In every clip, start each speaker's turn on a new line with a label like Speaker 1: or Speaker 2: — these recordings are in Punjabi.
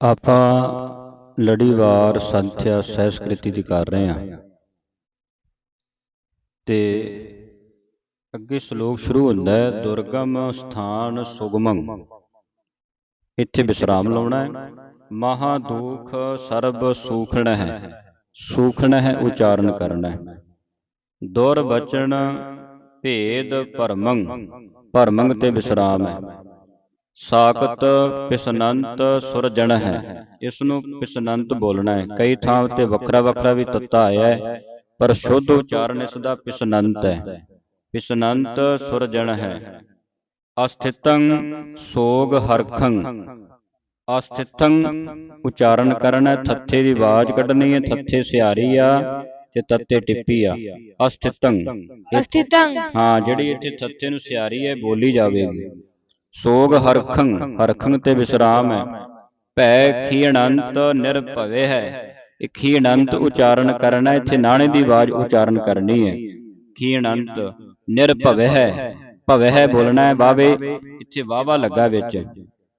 Speaker 1: ਆਪਾਂ ਲੜੀਵਾਰ ਸੰਥਿਆ ਸਹਿਸਕ੍ਰਿਤੀ ਦੀ ਕਰ ਰਹੇ ਹਾਂ। ਤੇ ਅੱਗੇ ਸ਼ਲੋਕ ਸ਼ੁਰੂ ਹੁੰਦਾ ਹੈ, ਦੁਰਗਮ ਸਥਾਨ ਸੁਗਮੰ। ਇੱਥੇ ਵਿਸਰਾਮ ਲਾਉਣਾ ਹੈ। ਮਹਾ ਦੁਖ ਸਰਬ ਸੂਖਣ ਹੈ ਸੂਖਣ ਹੈ ਉਚਾਰਨ ਕਰਨਾ ਹੈ ਦੁਰ ਬਚਨ ਭੇਦ ਭਰਮੰ ਭਰਮੰ ਤੇ ਵਿਸਰਾਮ ਹੈ। ਸਾਕਤ ਪਿਸਨੰਤ ਸੁਰਜਣ ਹੈ। ਇਸ ਨੂੰ ਪਿਸਨੰਤ ਬੋਲਣਾ ਹੈ। ਕਈ ਥਾਂ ਤੇ ਵੱਖਰਾ ਵੱਖਰਾ ਵੀ ਤੱਤਾ ਆਇਆ ਹੈ। ਪਰ ਸ਼ੁੱਧ ਉਚਾਰਨ ਇਸ ਦਾ ਪਿਸਨੰਤ ਹੈ। ਪਿਸਨੰਤ ਸੁਰਜਣ ਹੈ। ਅਸਥਿਤੰ ਸੋਗ ਹਰਖੰ। ਅਸਥਿਤੰ ਉਚਾਰਨ ਕਰਨਾ ਹੈ, ਥੱਥੇ ਦੀ ਆਵਾਜ਼ ਕੱਢਣੀ ਹੈ ਥੱਥੇ ਸਿਹਾਰੀ ਆ ਤੇ ਤੱਤੇ ਟਿੱਪੀ ਆ। ਅਸਥਿਤੰ।
Speaker 2: ਅਸਥਿਤੰ।
Speaker 1: ਹਾਂ ਜਿਹੜੀ ਇੱਥੇ ਥੱਥੇ ਨੂੰ ਸਿਹਾਰੀ ਹੈ ਬੋਲੀ ਜਾਵੇਗੀ। ਸੋਗ ਹਰਖੰ ਹਰਖੰ ਤੇ ਵਿਸਰਾਮ ਹੈ। ਭੈ ਖੀਣੰਤ ਨਿਰਭਵੇ ਹੈ। ਇਹ ਖੀਣੰਤ ਉਚਾਰਨ ਕਰਨਾ ਇੱਥੇ ਨਾਣੇ ਦੀ ਆਵਾਜ਼ ਉਚਾਰਨ ਕਰਨੀ ਹੈ। ਖੀਣੰਤ ਨਿਰਭਵੇ ਹੈ। ਭਵੇ ਹੈ ਬੋਲਣਾ ਹੈ ਵਾਵੇ ਇੱਥੇ ਵਾਵਾ ਲੱਗਾ ਵਿੱਚ।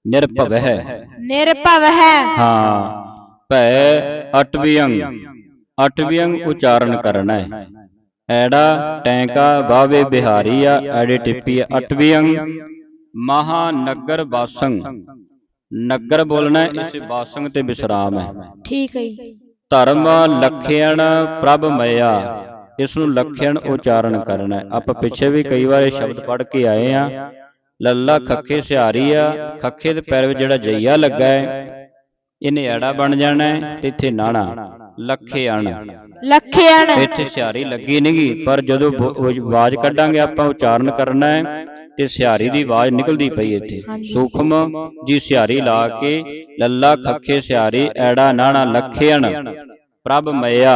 Speaker 1: ਨਿਰਭਵੇ ਹੈ।
Speaker 2: ਨਿਰਭਵ ਹੈ।
Speaker 1: ਹਾਂ। ਭੈ ਅਟਵਿਯੰ ਅਟਵਿਯੰ ਉਚਾਰਨ ਕਰਨਾ ਹੈ। ਐੜਾ ਟੈਂਕਾ ਬਾਵੇ ਬਿਹਾਰੀ ਆ ਐੜੇ ਟਿੱਪੀ ਆ ਅਟਵਿਯੰ ਮਹਾਨਗਰ ਵਾਸੰ ਨਗਰ ਬੋਲਣਾ ਇਸ ਵਾਸੰ ਤੇ ਵਿਸਰਾਮ ਹੈ।
Speaker 2: ਠੀਕ ਹੈ ਜੀ।
Speaker 1: ਧਰਮ ਲਖਿਆਣ ਪ੍ਰਭ ਮਇਆ ਇਸ ਨੂੰ ਲਖਿਆਣ ਉਚਾਰਨ ਕਰਨਾ ਆਪਾਂ ਪਿੱਛੇ ਵੀ ਕਈ ਵਾਰ ਇਹ ਸ਼ਬਦ ਪੜ੍ਹ ਕੇ ਆਏ ਆ ਲੱਲਾ ਖੱਖੇ ਸਿਹਾਰੀ ਆ ਖੱਖੇ ਦੇ ਪੈਰ ਵਿੱਚ ਜਿਹੜਾ ਜਈਆ ਲੱਗਾ ਹੈ ਇਹਨੇ ਐੜਾ ਬਣ ਜਾਣਾ ਤੇ ਇੱਥੇ ਨਾਣਾ ਲਖਿਆਣ
Speaker 2: ਲਖਿਆਣ
Speaker 1: ਇੱਥੇ ਸਿਹਾਰੀ ਲੱਗੀ ਨਹੀਂਗੀ ਪਰ ਜਦੋਂ ਆਵਾਜ਼ ਕੱਢਾਂਗੇ ਆਪਾਂ ਉਚਾਰਨ ਕਰਨਾ ਹੈ ਤੇ ਸਿਹਾਰੀ ਦੀ ਆਵਾਜ਼ ਨਿਕਲਦੀ ਪਈ ਇੱਥੇ। ਸੂਖਮ ਜੀ ਸਿਹਾਰੀ ਲਾ ਕੇ ਲੱਲਾ ਖੱਖੇ ਸਿਹਾਰੀ ਐੜਾ ਨਾਣਾ ਲਖਿਆਣ ਪ੍ਰਭ ਮਇਆ।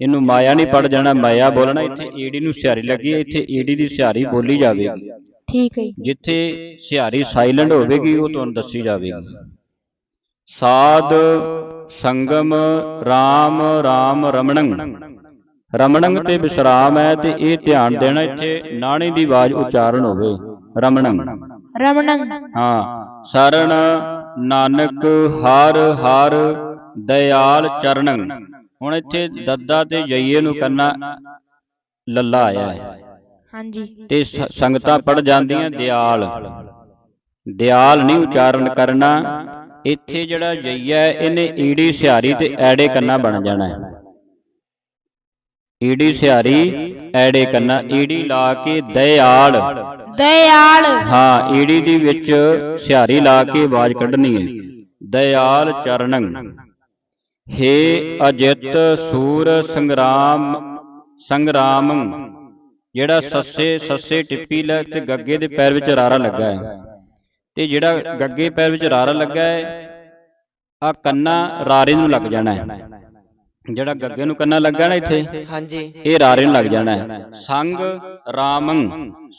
Speaker 1: ਇਹਨੂੰ ਮਾਇਆ ਨਹੀਂ ਪੜ ਜਾਣਾ ਮਾਇਆ ਬੋਲਣਾ ਇੱਥੇ। ਈੜੀ ਨੂੰ ਸਿਹਾਰੀ ਲੱਗੀ ਇੱਥੇ ਈੜੀ ਦੀ ਸਿਹਾਰੀ ਬੋਲੀ ਜਾਵੇਗੀ।
Speaker 2: ਠੀਕ ਹੈ
Speaker 1: ਜਿੱਥੇ ਸਿਹਾਰੀ ਸਾਇਲੈਂਟ ਹੋਵੇਗੀ ਉਹ ਤੁਹਾਨੂੰ ਦੱਸੀ ਜਾਵੇਗੀ। ਸਾਧ ਸੰਗਮ RAM RAM ਰਮਣੰ। ਰਮਣੰ ਤੇ ਵਿਸਰਾਮ ਹੈ ਤੇ ਇਹ ਧਿਆਨ ਦੇਣਾ ਇੱਥੇ ਨਾਣੀ ਦੀ ਆਵਾਜ਼ ਉਚਾਰਨ ਹੋਵੇ। ਰਮਣੰ
Speaker 2: ਰਮਣੰ
Speaker 1: ਹਾਂ। ਸਰਣ ਨਾਨਕ ਹਰ ਹਰ ਦਇਆਲ ਚਰਣੰ ਹੁਣ ਇੱਥੇ ਦੱਦਾ ਤੇ ਜਈਏ ਨੂੰ ਕੰਨਾ ਲੱਲਾ ਆਇਆ ਹੈ।
Speaker 2: ਹਾਂਜੀ।
Speaker 1: ਤੇ ਸੰਗਤਾਂ ਪੜ ਜਾਂਦੀਆਂ ਦਿਆਲ। ਦਿਆਲ ਨਹੀਂ ਉਚਾਰਨ ਕਰਨਾ। ਇੱਥੇ ਜਿਹੜਾ ਜਈਆ ਇਹਨੇ ਈੜੀ ਸਿਹਾਰੀ ਤੇ ਐੜੇ ਕੰਨਾ ਬਣ ਜਾਣਾ ਹੈ। ਈੜੀ ਸਿਹਾਰੀ ਐੜੇ ਕੰਨਾ ਈੜੀ ਲਾ ਕੇ ਦਇਆਲ
Speaker 2: ਦਇਆਲ
Speaker 1: ਹਾਂ ਈੜੀ ਦੀ ਵਿੱਚ ਸਿਹਾਰੀ ਲਾ ਕੇ ਆਵਾਜ਼ ਕੱਢਣੀ ਹੈ। ਦਇਆਲ ਚਰਣੰ ਹੇ ਅਜਿਤ ਸੂਰ ਸੰਗਰਾਮ ਸੰਗਰਾਮੰ। ਜਿਹੜਾ ਸੱਸੇ ਸੱਸੇ ਟਿੱਪੀ ਲ ਤੇ ਗੱਗੇ ਦੇ ਪੈਰ ਵਿੱਚ ਰਾਰਾ ਲੱਗਾ ਹੈ। ਤੇ ਜਿਹੜਾ ਗੱਗੇ ਪੈਰ ਵਿੱਚ ਰਾਰਾ ਲੱਗਾ ਹੈ ਆ ਕੰਨਾ ਰਾਰੇ ਨੂੰ ਲੱਗ ਜਾਣਾ ਹੈ। ਜਿਹੜਾ ਗੱਗੇ ਨੂੰ ਕੰਨਾ ਲੱਗਾ ਨਾ ਇੱਥੇ
Speaker 3: ਹਾਂਜੀ।
Speaker 1: ਇਹ ਰਾਰੇ ਨੂੰ ਲੱਗ ਜਾਣਾ ਹੈ। ਸੰਗ ਰਾਮੰ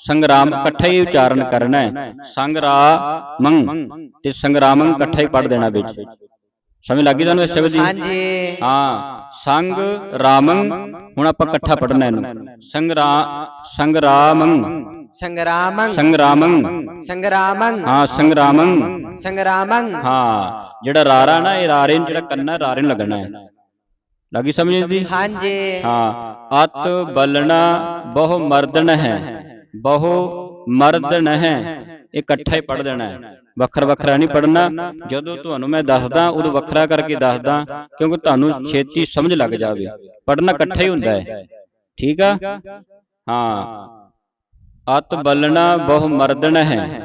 Speaker 1: ਸੰਗਰਾਮ ਇਕੱਠਾ ਹੀ ਉਚਾਰਨ ਕਰਨਾ ਹੈ। ਸੰਗਰਾਮੰ ਤੇ ਸੰਗਰਾਮੰ ਇਕੱਠਾ ਹੀ ਪੜ ਦੇਣਾ ਵਿੱਚ। ਸਮਝ ਲੱਗੀ ਤੁਹਾਨੂੰ ਇਸ ਸ਼ਬਦ ਦੀ?
Speaker 3: ਹਾਂਜੀ।
Speaker 1: ਹਾਂ ਸੰਗ ਰਾਮੰ ਹੁਣ ਆਪਾਂ ਇਕੱਠਾ ਪੜਨਾ ਇਹਨੂੰ। ਸੰਗਰਾ ਸੰਗਰਾਮੰ।
Speaker 3: ਸੰਗਰਾਮੰ।
Speaker 1: ਸੰਗਰਾਮੰ।
Speaker 3: ਸੰਗਰਾਮੰ।
Speaker 1: ਹਾਂ ਸੰਗਰਾਮੰ।
Speaker 3: ਸੰਗਰਾਮੰ।
Speaker 1: ਹਾਂ ਜਿਹੜਾ ਰਾਰਾ ਨਾ ਇਹ ਰਾਰੇ ਨੂੰ ਜਿਹੜਾ ਕੰਨਾ ਰਾਰੇ ਨੂੰ ਲੱਗਣਾ ਹੈ। ਲੱਗੀ ਸਮਝ ਦੀ
Speaker 3: ਹਾਂਜੀ।
Speaker 1: ਹਾਂ। ਅਤ ਬਲਣਾ ਬਹੁ ਮਰਦਨ ਹੈ। ਬਹੁ ਮਰਦਨ ਹੈ। ਇਹ ਇਕੱਠਾ ਹੀ ਪੜ ਦੇਣਾ ਹੈ। ਵੱਖਰਾ ਵੱਖਰਾ ਨਹੀਂ ਪੜਨਾ ਜਦੋਂ ਤੁਹਾਨੂੰ ਮੈਂ ਦੱਸਦਾ ਉਦੋਂ ਵੱਖਰਾ ਕਰਕੇ ਦੱਸਦਾ ਕਿਉਂਕਿ ਤੁਹਾਨੂੰ ਛੇਤੀ ਸਮਝ ਲੱਗ ਜਾਵੇ। ਪੜਨਾ ਇਕੱਠਾ ਹੀ ਹੁੰਦਾ ਹੈ। ਠੀਕ ਆ? ਹਾਂ। ਅਤ ਬਲਣਾ ਬਹੁ ਮਰਦਨ ਹੈ।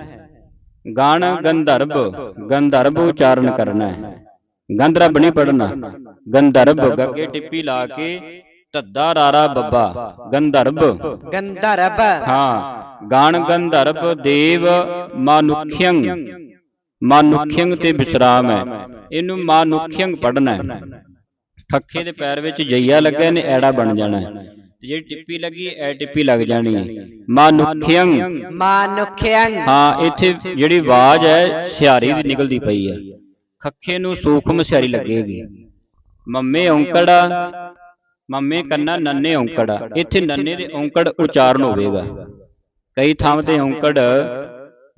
Speaker 1: ਗਣ ਗੰਧਰਬ ਗੰਧਰਬ ਉਚਾਰਨ ਕਰਨਾ ਹੈ। ਗੰਧਰਬ ਨਹੀਂ ਪੜਨਾ ਗੰਧਰਬ ਗੱਗੇ ਟਿੱਪੀ ਲਾ ਕੇ ਧੱਦਾ ਰਾਰਾ ਬੱਬਾ। ਗੰਧਰਬ।
Speaker 3: ਗੰਧਰਬ।
Speaker 1: ਹਾਂ ਗਾਣ ਗੰਧਰਬ ਦੇਵ ਮਾਨੁਖਯੰ। ਮਾਨੁਖਯੰ ਤੇ ਵਿਸਰਾਮ ਹੈ। ਇਹਨੂੰ ਮਾਨੁਖਯੰ ਪੜਨਾ ਹੈ। ਖੱਖੇ ਦੇ ਪੈਰ ਵਿੱਚ ਜਈਆ ਲੱਗਾ ਨੇ ਐੜਾ ਬਣ ਜਾਣਾ ਹੈ। ਤੇ ਜਿਹੜੀ ਟਿੱਪੀ ਲੱਗੀ ਐ ਟਿੱਪੀ ਲੱਗ ਜਾਣੀ ਹੈ। ਮਾਨੁਖਯੰ।
Speaker 3: ਮਾਨੁਖਯੰ।
Speaker 1: ਹਾਂ ਇੱਥੇ ਜਿਹੜੀ ਆਵਾਜ਼ ਹੈ ਸਿਹਾਰੀ ਦੀ ਨਿਕਲਦੀ ਪਈ ਹੈ। ਖੱਖੇ ਨੂੰ ਸੂਖਮ ਸਿਆਰੀ ਲੱਗੇਗੀ। ਮੰਮੇ ਔਂਕੜਾ, ਮੰਮੇ ਕੰਨਾ ਨੰਨੇ ਔਂਕੜਾ। ਇੱਥੇ ਨੰਨੇ ਦੇ ਔਂਕੜ ਉਚਾਰਨ ਹੋਵੇਗਾ। ਕਈ ਥਾਵਾਂ ਤੇ ਔਂਕੜ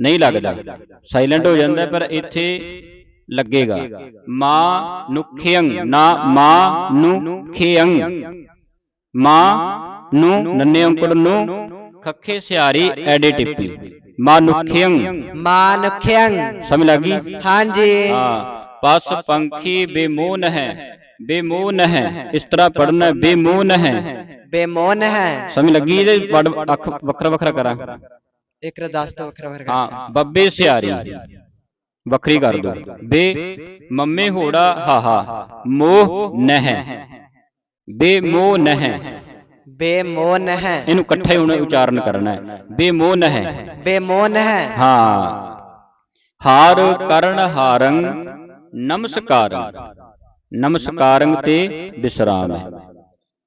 Speaker 1: ਨਹੀਂ ਲੱਗਦਾ। ਸਾਇਲੈਂਟ ਹੋ ਜਾਂਦਾ, ਪਰ ਇੱਥੇ ਲੱਗੇਗਾ। ਮਾ ਨੁਖਿਯੰ, ਨਾ ਮਾ ਨੁਖਿਯੰ ਮਾ ਨੂੰ ਨੰਨੇ ਔਂਕੜ ਨੂੰ ਖੱਖੇ ਸਿਆਰੀ ਐਡੇ ਟਿੱਪੀ ਮਾ ਨੁਖਿਯੰ
Speaker 3: ਮਾਨੁਖਯੰ
Speaker 1: ਸਮਝ ਲੱਗੀ
Speaker 3: ਹਾਂਜੀ
Speaker 1: ਹਾਂ ਪਸ ਪੰਖੀ ਬੇਮੋਨ ਹੈ ਬੇਮੋਨ ਹੈ ਇਸ ਤਰ੍ਹਾਂ ਪੜਨਾ ਬੇਮੋਨ ਹੈ
Speaker 3: ਬੇਮੋਨ ਹੈ
Speaker 1: ਸਮਝ ਲੱਗੀ ਇਹਦੇ ਪੜ ਅੱਖ ਵੱਖਰਾ ਵੱਖਰਾ ਕਰਾਂ
Speaker 3: ਇੱਕ ਰ ਦਸ ਤੋਂ ਵੱਖਰਾ ਵੱਖਰਾ
Speaker 1: ਹਾਂ ਬੱਬੇ ਸਿਆਰੀ ਵੱਖਰੀ ਕਰ ਦੋ ਬੇ ਮੰਮੇ ਹੋੜਾ ਹਾਹਾ ਮੋਹ ਨਹਿ ਬੇਮੋਹ ਨਹਿ
Speaker 3: ਬੇਮੋਨ ਹੈ।
Speaker 1: ਇਹਨੂੰ ਇਕੱਠੇ ਹੁਣ ਉਚਾਰਨ ਕਰਨਾ ਹੈ। ਬੇਮੋਹ ਨਹਿ
Speaker 3: ਬੇਮੋਨ ਹੈ।
Speaker 1: ਹਾਂ। ਹਾਰ ਕਰਨ ਹਾਰੰ ਨਮਸਕਾਰੰ। ਨਮਸਕਾਰੰ ਤੇ ਵਿਸਰਾਮ ਹੈ।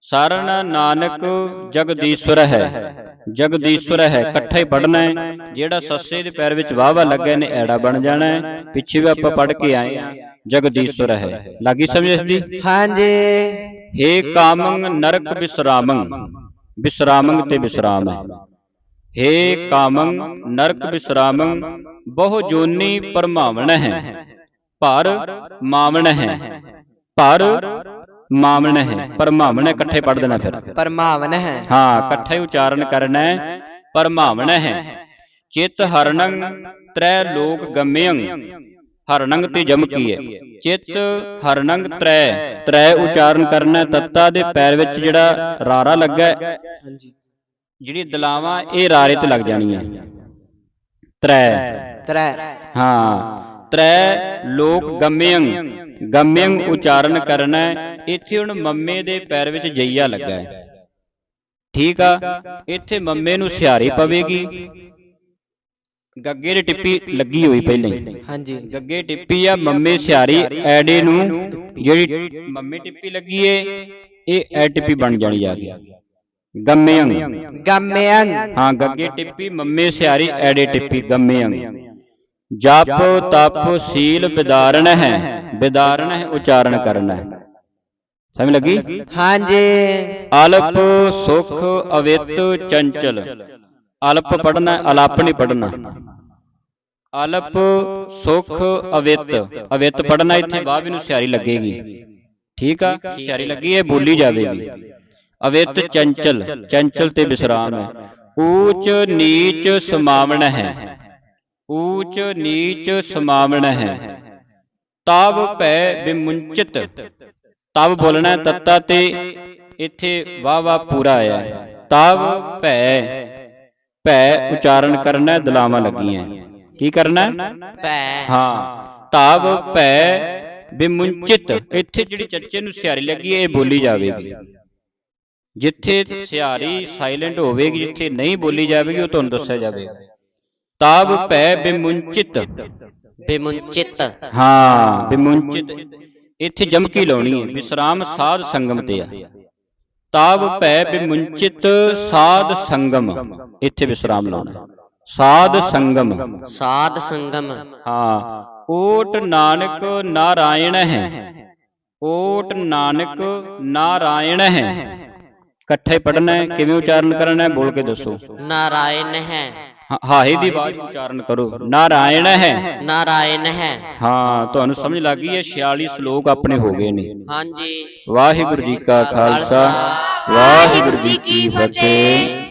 Speaker 1: ਸਰਣ ਨਾਨਕ ਜਗਦੀਸ਼ਵਰ ਹੈ। ਜਗਦੀਸ਼ਵਰ ਹੈ। ਇਕੱਠਾ ਹੀ ਪੜਨਾ ਹੈ। ਜਿਹੜਾ ਸੱਸੇ ਦੇ ਪੈਰ ਵਿੱਚ ਵਾਵਾ ਲੱਗਾ ਨੇ ਐੜਾ ਬਣ ਜਾਣਾ ਹੈ। ਪਿੱਛੇ ਵੀ ਆਪਾਂ ਪੜ ਕੇ ਆਏ ਆ ਜਗਦੀਸ਼ਵਰ ਹੈ। ਲੱਗੀ ਸਮਝ ਇਸ ਦੀ?
Speaker 3: ਹਾਂਜੀ।
Speaker 1: ਹੇ ਕਾਮੰ ਨਰਕ ਵਿਸਰਾਮੰ ਵਿਸਰਾਮੰ ਤੇ ਵਿਸਰਾਮ ਹੈ। ਹੇ ਕਾਮੰ ਨਰਕ ਵਿਸਰਾਮੰ ਬਹੁ ਜੋਨੀ ਪਰਮਾਵਣ ਹੈ। ਪਰ ਮਾਵਣ ਹੈ। ਪਰ ਮਾਵਣ ਹੈ। ਪਰਮਾਵਣ ਇਕੱਠੇ ਪੜ ਦੇਣਾ ਫਿਰ।
Speaker 3: ਪਰਮਾਵਨ ਹੈ।
Speaker 1: ਹਾਂ ਇਕੱਠਾ ਉਚਾਰਨ ਕਰਨਾ ਹੈ। ਪਰਮਾਵਣ ਹੈ। ਚਿਤ ਹਰਣੰ ਤ੍ਰੈ ਲੋਕ ਗਮਯੰ। ਹਰਣੰ ਤੇ ਜਮਕੀ ਹੈ ਚਿਤ ਹਰਣੰ ਤ੍ਰੈ। ਤ੍ਰੈ। ਉਚਾਰਨ ਕਰਨਾ ਤੱਤਾ ਦੇ ਪੈਰ ਵਿੱਚ ਜਿਹੜਾ ਰਾਰਾ ਲੱਗਾ।
Speaker 3: ਹਾਂਜੀ।
Speaker 1: ਜਿਹੜੀ ਦਲਾਵਾਂ ਇਹ ਰਾਰੇ ਤੇ ਲੱਗ ਜਾਣੀਆਂ। ਤ੍ਰੈ।
Speaker 3: ਤ੍ਰੈ।
Speaker 1: ਹਾਂ। ਤ੍ਰੈ ਲੋਕ ਗਮਯੰ। ਗਮਯੰ। ਉਚਾਰਨ ਕਰਨਾ। ਇੱਥੇ ਹੁਣ ਮੰਮੇ ਦੇ ਪੈਰ ਵਿੱਚ ਜਈਆ ਲੱਗਾ। ਹੈ ਠੀਕ ਆ। ਇੱਥੇ ਮੰਮੇ ਨੂੰ ਸਿਹਾਰੀ ਪਵੇਗੀ। ਗੱਗੇ ਦੀ ਟਿੱਪੀ ਲੱਗੀ ਹੋਈ ਪਹਿਲਾਂ ਹੀ।
Speaker 3: ਹਾਂਜੀ।
Speaker 1: ਗੱਗੇ ਟਿੱਪੀ ਆ ਮੰਮੇ ਸਿਹਾਰੀ ਐਡੇ ਨੂੰ ਜਿਹੜੀ ਮੰਮੇ ਟਿੱਪੀ ਲੱਗੀ ਏ ਇਹ ਐ ਟਿੱਪੀ ਬਣ ਜਾਣੀ ਜਾ ਕੇ ਗਮਯੰ
Speaker 3: ਗਮਯੰ
Speaker 1: ਹਾਂ ਗੱਗੇ ਟਿੱਪੀ ਮੰਮੇ ਸਿਹਾਰੀ ਐੜੇ ਟਿੱਪੀ ਗੰਮਿਆਂ ਜਪ ਤਪ ਸੀਲ ਵਿਦਾਰਣ ਹੈ ਵਿਦਾਰਣ ਹੈ ਉਚਾਰਨ ਕਰਨਾ ਹੈ। ਸਮਝ ਲੱਗੀ?
Speaker 3: ਹਾਂਜੀ।
Speaker 1: ਅਲਪ ਸੁਖ ਅਵਿਤ ਚੰਚਲ। ਅਲਪ ਪੜਨਾ ਅਲਪ ਨਹੀਂ ਪੜਨਾ ਅਲਪ ਸੁਖ ਅਵਿਤ ਅਵਿਤ ਪੜਨਾ ਇੱਥੇ ਬਾਅਦ ਨੂੰ ਸਿਆਰੀ ਲੱਗੇਗੀ ਠੀਕ ਆ ਸਿਆਰੀ ਲੱਗੀ ਹੈ ਬੋਲੀ ਜਾਵੇਗੀ ਅਵਿਤ ਚੰਚਲ ਚੰਚਲ ਤੇ ਵਿਸਰਾਮ ਹੈ ਊਚ ਨੀਚ ਸਮਾਵਣ ਹੈ ਊਚ ਨੀਚ ਸਮਾਵਣ ਹੈ ਤਵ ਭੈ ਵਿਮੁੰਚਿਤ ਤਵ ਬੋਲਣਾ ਹੈ ਤੱਤਾ ਤੇ ਇੱਥੇ ਵਾਹ ਵਾਹ ਪੂਰਾ ਆਇਆ ਹੈ ਤਵ ਭੈ ਭੈ ਉਚਾਰਨ ਕਰਨਾ ਹੈ, ਦਲਾਵਾਂ ਲੱਗੀਆਂ ਕੀ ਕਰਨਾ ਹੈ?
Speaker 3: ਪੈ
Speaker 1: ਹਾਂ ਤਵ ਭੈ ਵਿਮੁੰਚਿਤ ਇੱਥੇ ਜਿਹੜੀ ਚੱਚੇ ਨੂੰ ਸਿਹਾਰੀ ਲੱਗੀ ਹੈ, ਇਹ ਬੋਲੀ ਜਾਵੇਗੀ ਜਿੱਥੇ ਸਿਹਾਰੀ ਸਾਇਲੈਂਟ ਹੋਵੇਗੀ ਜਿੱਥੇ ਨਹੀਂ ਬੋਲੀ ਜਾਵੇਗੀ ਉਹ ਤੁਹਾਨੂੰ ਦੱਸਿਆ ਜਾਵੇਗਾ ਤਵ ਭੈ ਵਿਮੁੰਚਿਤ
Speaker 3: ਬਿਮੁੰਚਿਤ
Speaker 1: ਹਾਂ ਵਿਮੁੰਚਿਤ ਇੱਥੇ ਜਮਕੀ ਲਾਉਣੀ ਹੈ ਵਿਸਰਾਮ ਸਾਧ ਸੰਗਮ ਤੇ ਆ ਤਾਵ ਭੈ ਵਿਮੁੰਚਿਤ ਸਾਧ ਸੰਗਮ। ਇੱਥੇ ਵਿਸਰਾਮ ਲਾਉਣਾ ਹੈ। ਸਾਧ ਸੰਗਮ।
Speaker 3: ਸਾਧ ਸੰਗਮ।
Speaker 1: ਹਾਂ। ਓਟ ਨਾਨਕ ਨਾਰਾਇਣ ਹੈ। ਓਟ ਨਾਨਕ ਨਾਰਾਇਣ ਹੈ। ਇਕੱਠੇ ਪੜਨਾ ਹੈ ਕਿਵੇਂ ਉਚਾਰਨ ਕਰਨਾ ਹੈ ਬੋਲ ਕੇ ਦੱਸੋ।
Speaker 3: ਨਾਰਾਇਣ ਹੈ।
Speaker 1: ਹਾਂ- ਹਾਹੇ ਦੀ ਆਵਾਜ਼ ਉਚਾਰਨ ਕਰੋ। ਨਾਰਾਇਣ ਹੈ।
Speaker 3: ਨਾਰਾਇਣ ਹੈ।
Speaker 1: ਹਾਂ ਤੁਹਾਨੂੰ ਸਮਝ ਲੱਗ ਗਈ ਹੈ 46 ਸ਼ਲੋਕ ਆਪਣੇ ਹੋ ਗਏ ਨੇ।
Speaker 3: ਹਾਂਜੀ।
Speaker 1: ਵਾਹਿਗੁਰੂ ਜੀ ਕਾ ਖਾਲਸਾ। ਵਾਹਿਗੁਰੂ ਜੀ ਕੀ ਫਤਿਹ।